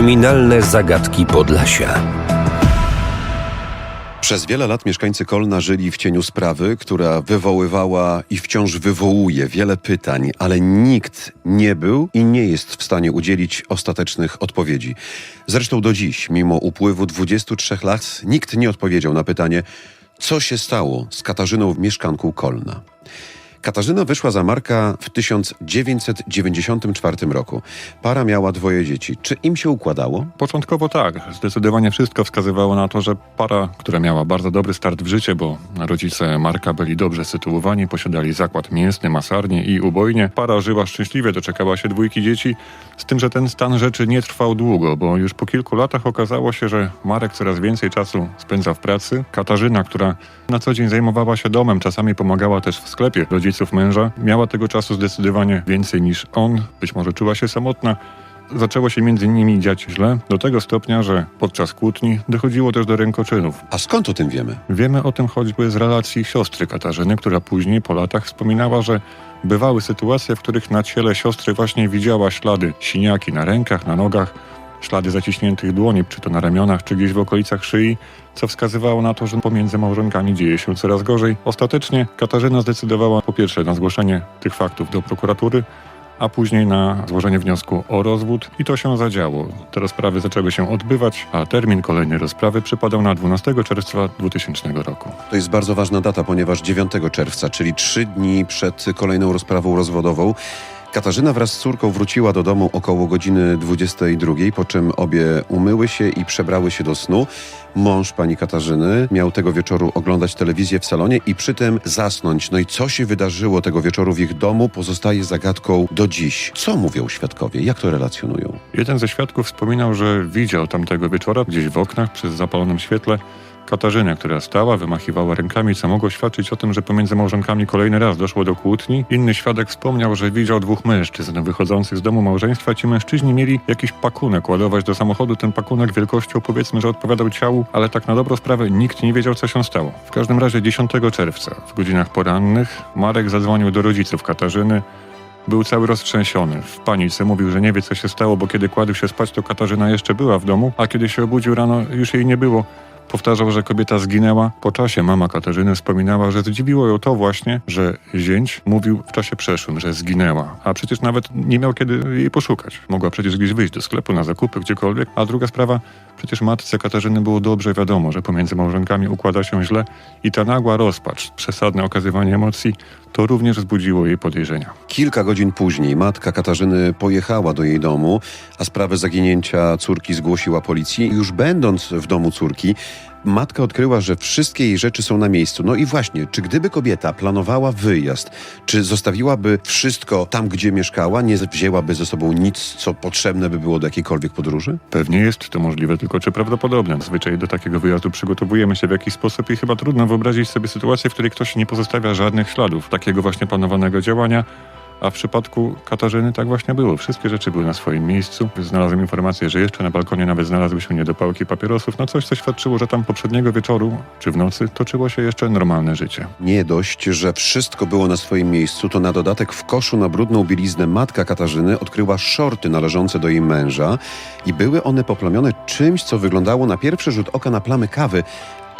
Kryminalne zagadki Podlasia. Przez wiele lat mieszkańcy Kolna żyli w cieniu sprawy, która wywoływała i wciąż wywołuje wiele pytań, ale nikt nie był i nie jest w stanie udzielić ostatecznych odpowiedzi. Zresztą do dziś, mimo upływu 23 lat, nikt nie odpowiedział na pytanie, co się stało z Katarzyną mieszkanką Kolna. Katarzyna wyszła za Marka w 1994 roku. Para miała dwoje dzieci. Czy im się układało? Początkowo tak. Zdecydowanie wszystko wskazywało na to, że para, która miała bardzo dobry start w życie, bo rodzice Marka byli dobrze sytuowani, posiadali zakład mięsny, masarnię i ubojnię. Para żyła szczęśliwie, doczekała się dwójki dzieci, z tym, że ten stan rzeczy nie trwał długo, bo już po kilku latach okazało się, że Marek coraz więcej czasu spędza w pracy. Katarzyna, która na co dzień zajmowała się domem, czasami pomagała też w sklepie rodziców męża, miała tego czasu zdecydowanie więcej niż on. Być może czuła się samotna. Zaczęło się między nimi dziać źle, do tego stopnia, że podczas kłótni dochodziło też do rękoczynów. A skąd o tym wiemy? Wiemy o tym choćby z relacji siostry Katarzyny, która później po latach wspominała, że bywały sytuacje, w których na ciele siostry właśnie widziała ślady, siniaki na rękach, na nogach, ślady zaciśniętych dłoni, czy to na ramionach, czy gdzieś w okolicach szyi, co wskazywało na to, że pomiędzy małżonkami dzieje się coraz gorzej. Ostatecznie Katarzyna zdecydowała po pierwsze na zgłoszenie tych faktów do prokuratury, a później na złożenie wniosku o rozwód i to się zadziało. Te rozprawy zaczęły się odbywać, a termin kolejnej rozprawy przypadał na 12 czerwca 2000 roku. To jest bardzo ważna data, ponieważ 9 czerwca, czyli trzy dni przed kolejną rozprawą rozwodową, Katarzyna wraz z córką wróciła do domu około godziny 22, po czym obie umyły się i przebrały się do snu. Mąż pani Katarzyny miał tego wieczoru oglądać telewizję w salonie i przy tym zasnąć. No i co się wydarzyło tego wieczoru w ich domu pozostaje zagadką do dziś. Co mówią świadkowie? Jak to relacjonują? Jeden ze świadków wspominał, że widział tamtego wieczora gdzieś w oknach przy zapalonym świetle Katarzynę, która stała, wymachiwała rękami, co mogło świadczyć o tym, że pomiędzy małżonkami kolejny raz doszło do kłótni. Inny świadek wspomniał, że widział dwóch mężczyzn wychodzących z domu małżeństwa. Ci mężczyźni mieli jakiś pakunek ładować do samochodu. Ten pakunek wielkością powiedzmy, że odpowiadał ciału, ale tak na dobrą sprawę nikt nie wiedział, co się stało. W każdym razie 10 czerwca w godzinach porannych Marek zadzwonił do rodziców Katarzyny. Był cały roztrzęsiony. W panice mówił, że nie wie, co się stało, bo kiedy kładł się spać, to Katarzyna jeszcze była w domu, a kiedy się obudził rano, już jej nie było. Powtarzał, że kobieta zginęła. Po czasie mama Katarzyny wspominała, że zdziwiło ją to właśnie, że zięć mówił w czasie przeszłym, że zginęła. A przecież nawet nie miał kiedy jej poszukać. Mogła przecież gdzieś wyjść do sklepu, na zakupy, gdziekolwiek. A druga sprawa, przecież matce Katarzyny było dobrze wiadomo, że pomiędzy małżonkami układa się źle i ta nagła rozpacz, przesadne okazywanie emocji, to również wzbudziło jej podejrzenia. Kilka godzin później matka Katarzyny pojechała do jej domu, a sprawę zaginięcia córki zgłosiła policji. Już będąc w domu córki, matka odkryła, że wszystkie jej rzeczy są na miejscu. No i właśnie, czy gdyby kobieta planowała wyjazd, czy zostawiłaby wszystko tam, gdzie mieszkała, nie wzięłaby ze sobą nic, co potrzebne by było do jakiejkolwiek podróży? Pewnie jest to możliwe, tylko czy prawdopodobne? Zazwyczaj do takiego wyjazdu przygotowujemy się w jakiś sposób i chyba trudno wyobrazić sobie sytuację, w której ktoś nie pozostawia żadnych śladów takiego właśnie planowanego działania. A w przypadku Katarzyny tak właśnie było. Wszystkie rzeczy były na swoim miejscu. Znalazłem informację, że jeszcze na balkonie nawet znalazły się niedopałki papierosów. No coś, co świadczyło, że tam poprzedniego wieczoru czy w nocy toczyło się jeszcze normalne życie. Nie dość, że wszystko było na swoim miejscu, to na dodatek w koszu na brudną bieliznę matka Katarzyny odkryła szorty należące do jej męża i były one poplamione czymś, co wyglądało na pierwszy rzut oka na plamy kawy,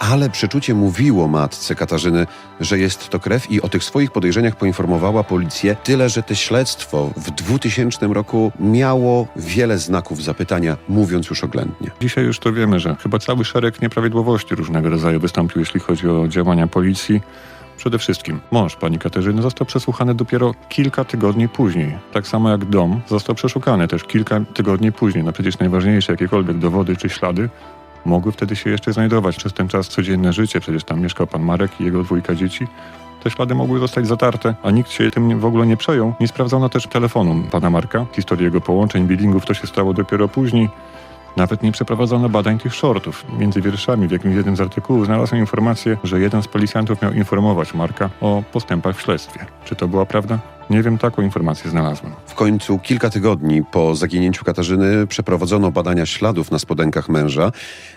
ale przeczucie mówiło matce Katarzyny, że jest to krew i o tych swoich podejrzeniach poinformowała policję. Tyle, że te śledztwo w 2000 roku miało wiele znaków zapytania, mówiąc już oględnie. Dzisiaj już to wiemy, że chyba cały szereg nieprawidłowości różnego rodzaju wystąpił, jeśli chodzi o działania policji. Przede wszystkim mąż pani Katarzyny został przesłuchany dopiero kilka tygodni później. Tak samo jak dom został przeszukany też kilka tygodni później. No przecież najważniejsze jakiekolwiek dowody czy ślady mogły wtedy się jeszcze znajdować. Przez ten czas codzienne życie, przecież tam mieszkał pan Marek i jego dwójka dzieci. Te ślady mogły zostać zatarte, a nikt się tym w ogóle nie przejął. Nie sprawdzono też telefonu pana Marka, historii jego połączeń, billingów, to się stało dopiero później. Nawet nie przeprowadzono badań tych shortów. Między wierszami w jakimś jednym z artykułów znalazłem informację, że jeden z policjantów miał informować Marka o postępach w śledztwie. Czy to była prawda? Nie wiem, taką informację znalazłem. W końcu kilka tygodni po zaginięciu Katarzyny przeprowadzono badania śladów na spodenkach męża.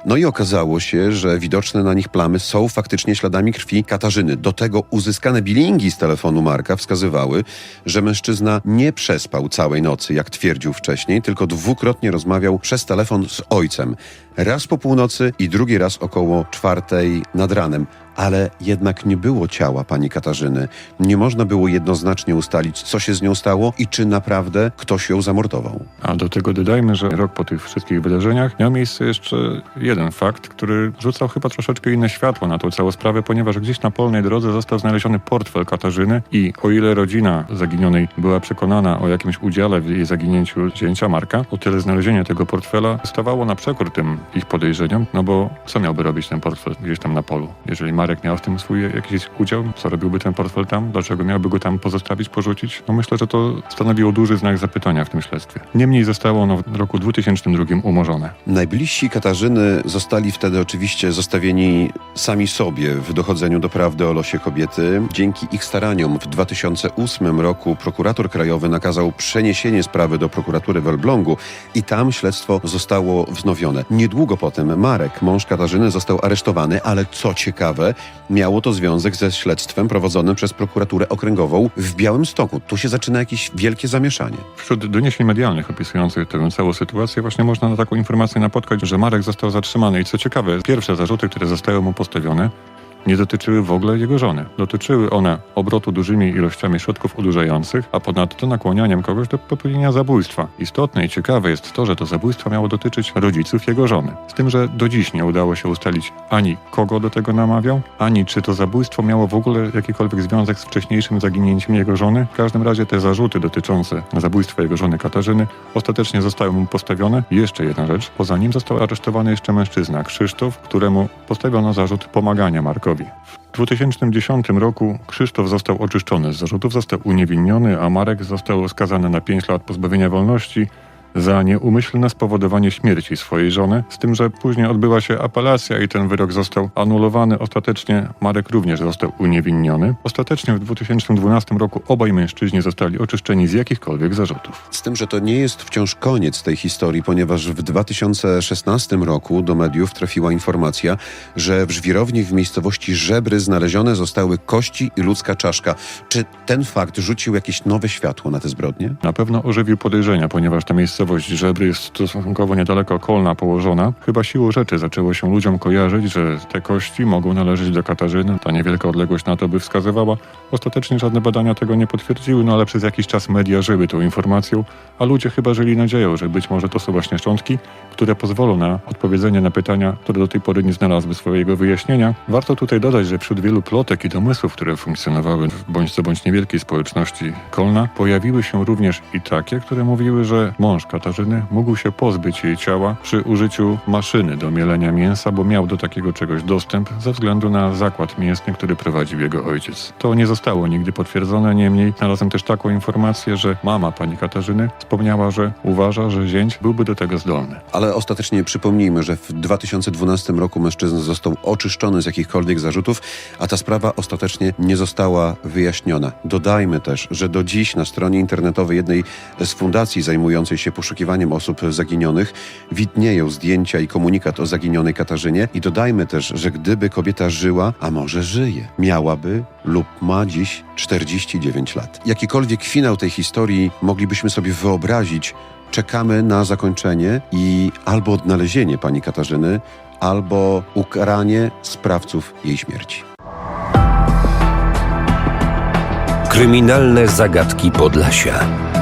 No i okazało się, że widoczne na nich plamy są faktycznie śladami krwi Katarzyny. Do tego uzyskane bilingi z telefonu Marka wskazywały, że mężczyzna nie przespał całej nocy, jak twierdził wcześniej, tylko dwukrotnie rozmawiał przez telefon z ojcem. Raz po północy i drugi raz około czwartej nad ranem. Ale jednak nie było ciała pani Katarzyny. Nie można było jednoznacznie ustalić, co się z nią stało i czy naprawdę ktoś ją zamordował. A do tego dodajmy, że rok po tych wszystkich wydarzeniach miał miejsce jeszcze jeden fakt, który rzucał chyba troszeczkę inne światło na tą całą sprawę, ponieważ gdzieś na polnej drodze został znaleziony portfel Katarzyny i o ile rodzina zaginionej była przekonana o jakimś udziale w jej zaginięciu zięcia Marka, o tyle znalezienie tego portfela stawało na przekór tym ich podejrzeniom, no bo co miałby robić ten portfel gdzieś tam na polu? Jeżeli Marek miał w tym swój jakiś udział, co robiłby ten portfel tam? Dlaczego miałby go tam pozostawić, porzucić? No myślę, że to stanowiło duży znak zapytania w tym śledztwie. Niemniej zostało ono w roku 2002 umorzone. Najbliżsi Katarzyny zostali wtedy oczywiście zostawieni sami sobie w dochodzeniu do prawdy o losie kobiety. Dzięki ich staraniom w 2008 roku prokurator krajowy nakazał przeniesienie sprawy do prokuratury w Elblągu i tam śledztwo zostało wznowione. Niedługo potem Marek, mąż Katarzyny, został aresztowany, ale co ciekawe, miało to związek ze śledztwem prowadzonym przez prokuraturę okręgową w Białymstoku. Tu się zaczyna jakieś wielkie zamieszanie. Wśród doniesień medialnych opisujących tę całą sytuację właśnie można na taką informację napotkać, że Marek został zatrzymany i co ciekawe, pierwsze zarzuty, które zostały mu postawione, nie dotyczyły w ogóle jego żony. Dotyczyły one obrotu dużymi ilościami środków odurzających, a ponadto nakłanianiem kogoś do popełnienia zabójstwa. Istotne i ciekawe jest to, że to zabójstwo miało dotyczyć rodziców jego żony. Z tym, że do dziś nie udało się ustalić ani kogo do tego namawiał, ani czy to zabójstwo miało w ogóle jakikolwiek związek z wcześniejszym zaginięciem jego żony. W każdym razie te zarzuty dotyczące zabójstwa jego żony Katarzyny ostatecznie zostały mu postawione. Jeszcze jedna rzecz, poza nim został aresztowany jeszcze mężczyzna Krzysztof, któremu postawiono zarzut pomagania W 2010 roku Krzysztof został oczyszczony z zarzutów, został uniewinniony, a Marek został skazany na 5 lat pozbawienia wolności za nieumyślne spowodowanie śmierci swojej żony, z tym, że później odbyła się apelacja i ten wyrok został anulowany. Ostatecznie Marek również został uniewinniony. Ostatecznie w 2012 roku obaj mężczyźni zostali oczyszczeni z jakichkolwiek zarzutów. Z tym, że to nie jest wciąż koniec tej historii, ponieważ w 2016 roku do mediów trafiła informacja, że w żwirowni w miejscowości Żebry znalezione zostały kości i ludzka czaszka. Czy ten fakt rzucił jakieś nowe światło na te zbrodnie? Na pewno ożywił podejrzenia, ponieważ ta miejscowość Żebry jest stosunkowo niedaleko Kolna położona. Chyba siłą rzeczy zaczęło się ludziom kojarzyć, że te kości mogą należeć do Katarzyny. Ta niewielka odległość na to by wskazywała. Ostatecznie żadne badania tego nie potwierdziły, no ale przez jakiś czas media żyły tą informacją, a ludzie chyba żyli nadzieją, że być może to są właśnie szczątki, które pozwolą na odpowiedzenie na pytania, które do tej pory nie znalazły swojego wyjaśnienia. Warto tutaj dodać, że wśród wielu plotek i domysłów, które funkcjonowały w bądź co bądź niewielkiej społeczności Kolna, pojawiły się również i takie, które mówiły, że mąż Katarzyny mógł się pozbyć jej ciała przy użyciu maszyny do mielenia mięsa, bo miał do takiego czegoś dostęp ze względu na zakład mięsny, który prowadził jego ojciec. To nie zostało nigdy potwierdzone, niemniej znalazłem też taką informację, że mama pani Katarzyny wspomniała, że uważa, że zięć byłby do tego zdolny. Ale ostatecznie przypomnijmy, że w 2012 roku mężczyzna został oczyszczony z jakichkolwiek zarzutów, a ta sprawa ostatecznie nie została wyjaśniona. Dodajmy też, że do dziś na stronie internetowej jednej z fundacji zajmującej się poszukiwaniem osób zaginionych widnieją zdjęcia i komunikat o zaginionej Katarzynie i dodajmy też, że gdyby kobieta żyła, a może żyje, miałaby lub ma dziś 49 lat. Jakikolwiek finał tej historii moglibyśmy sobie wyobrazić, czekamy na zakończenie i albo odnalezienie pani Katarzyny, albo ukaranie sprawców jej śmierci. Kryminalne zagadki Podlasia.